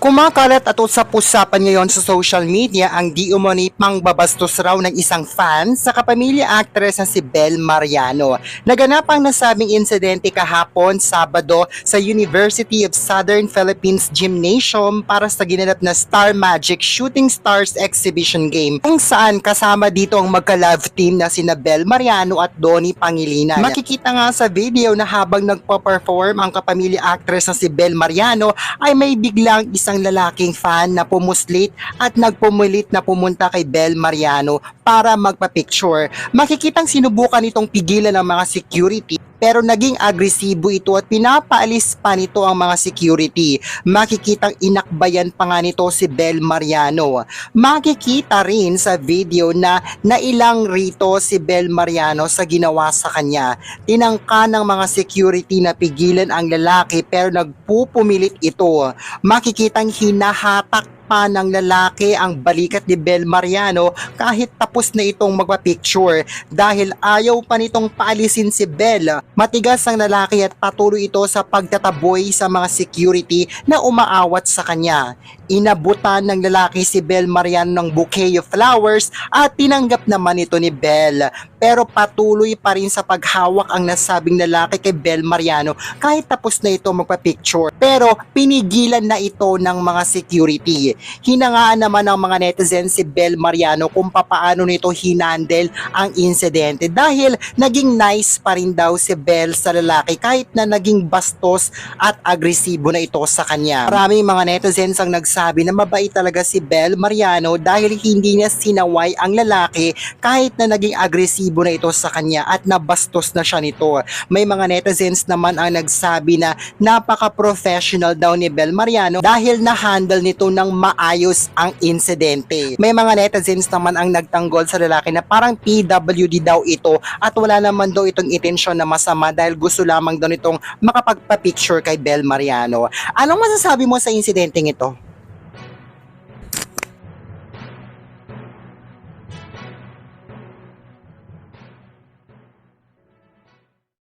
Kumakalat at usap-usapan ngayon sa social media ang di umani pangbabastos raw ng isang fan sa kapamilya actress na si Bel Mariano. Naganap ang nasabing insidente kahapon Sabado sa University of Southern Philippines Gymnasium para sa ginanap na Star Magic Shooting Stars Exhibition Game kung saan kasama dito ang magka-love team na sina Bel Mariano at Donnie Pangilinan. Makikita nga sa video na habang nagpa-perform ang kapamilya actress na si Bel Mariano ay may biglang isang lalaking fan na pumuslit at nagpumulit na pumunta kay Bel Mariano para magpa-picture. Makikitang sinubukan itong pigilan ng mga security pero naging agresibo ito at pinapaalis pa nito ang mga security. Makikitang inakbayan pa nga nito si Bel Mariano. Makikita rin sa video na nailang rito si Bel Mariano sa ginawa sa kanya. Tinangka ng mga security na pigilan ang lalaki pero nagpupumilit ito. Makikitang hinahatak pa ng lalaki ang balikat ni Bel Mariano kahit tapos na itong magpa-picture dahil ayaw pa nitong paalisin si Bel. Matigas ang lalaki at patuloy ito sa pagtataboy sa mga security na umaawat sa kanya. Inabutan ng lalaki si Bel Mariano ng bouquet of flowers at tinanggap naman ito ni Bel. Pero patuloy pa rin sa paghawak ang nasabing lalaki kay Bel Mariano kahit tapos na ito magpa-picture. Pero pinigilan na ito ng mga security. Hinangaan naman ng mga netizens si Bel Mariano kung papaano nito hinandle ang insidente dahil naging nice pa rin daw si Bel sa lalaki kahit na naging bastos at agresibo na ito sa kanya. Maraming mga netizens ang nagsabi na mabait talaga si Bel Mariano dahil hindi niya sinaway ang lalaki kahit na naging agresibo na ito sa kanya at nabastos na siya nito. May mga netizens naman ang nagsabi na napaka-professional daw ni Bel Mariano dahil na-handle nito ng maayos ang insidente. May mga netizens naman ang nagtanggol sa lalaki na parang PWD daw ito at wala naman daw itong intensyon na masama dahil gusto lamang daw nitong makapagpa-picture kay Bel Mariano. Anong masasabi mo sa insidenteng ito?